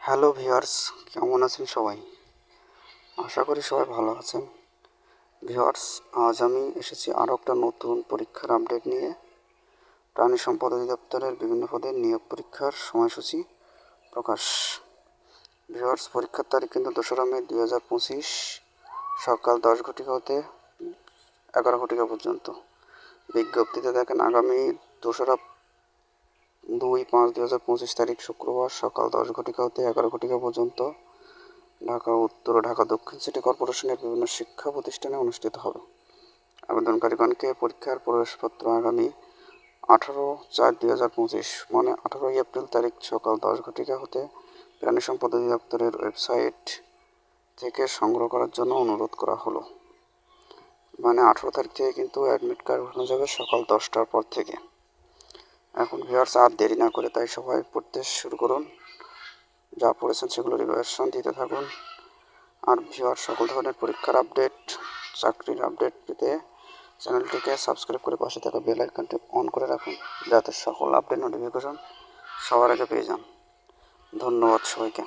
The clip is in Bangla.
হ্যালো ভিউয়ার্স, কেমন আছেন সবাই? আশা করি সবাই ভালো আছেন। ভিউয়ার্স, আজ আমি এসেছি আরও একটা নতুন পরীক্ষার আপডেট নিয়ে। প্রাণী সম্পদ অধিদপ্তরের বিভিন্ন পদের নিয়োগ পরীক্ষার সময়সূচি প্রকাশ। ভিউয়ার্স, পরীক্ষার তারিখ কিন্তু দোসরা মে দুই হাজার পঁচিশ, সকাল দশ ঘটিকা হতে এগারো ঘটিকা পর্যন্ত। বিজ্ঞপ্তিতে দেখেন আগামী দোসরা দুই পাঁচ দুই হাজার পঁচিশ তারিখ শুক্রবার সকাল দশ ঘটিকা হতে এগারো ঘটিকা পর্যন্ত ঢাকা, উত্তর ঢাকা, দক্ষিণ সিটি কর্পোরেশনের বিভিন্ন শিক্ষা প্রতিষ্ঠানে অনুষ্ঠিত হবে। আবেদনকারীগণকে পরীক্ষার প্রবেশপত্র আগামী আঠারো চার দুই হাজার পঁচিশ মানে আঠারোই এপ্রিল তারিখ সকাল দশ ঘটিকা হতে প্রাণী সম্পদ অধিদপ্তরের ওয়েবসাইট থেকে সংগ্রহ করার জন্য অনুরোধ করা হলো। মানে আঠারো তারিখ থেকে কিন্তু অ্যাডমিট কার্ড উঠানো যাবে সকাল দশটার পর থেকে। এখন ভিউয়ার্স আর দেরি না করে তাই সবাই পড়তে শুরু করুন। যা পড়েছেন সেগুলো রিভার্সন দিতে থাকুন। আর ভিউয়ার সকল ধরনের পরীক্ষার আপডেট চাকরির আপডেট পেতে চ্যানেলটিকে সাবস্ক্রাইব করে পাশে থাকা বেল আইকনটি অন করে রাখুন, যাতে সকল আপডেট নোটিফিকেশন সবার আগে পেয়ে যান। ধন্যবাদ সবাইকে।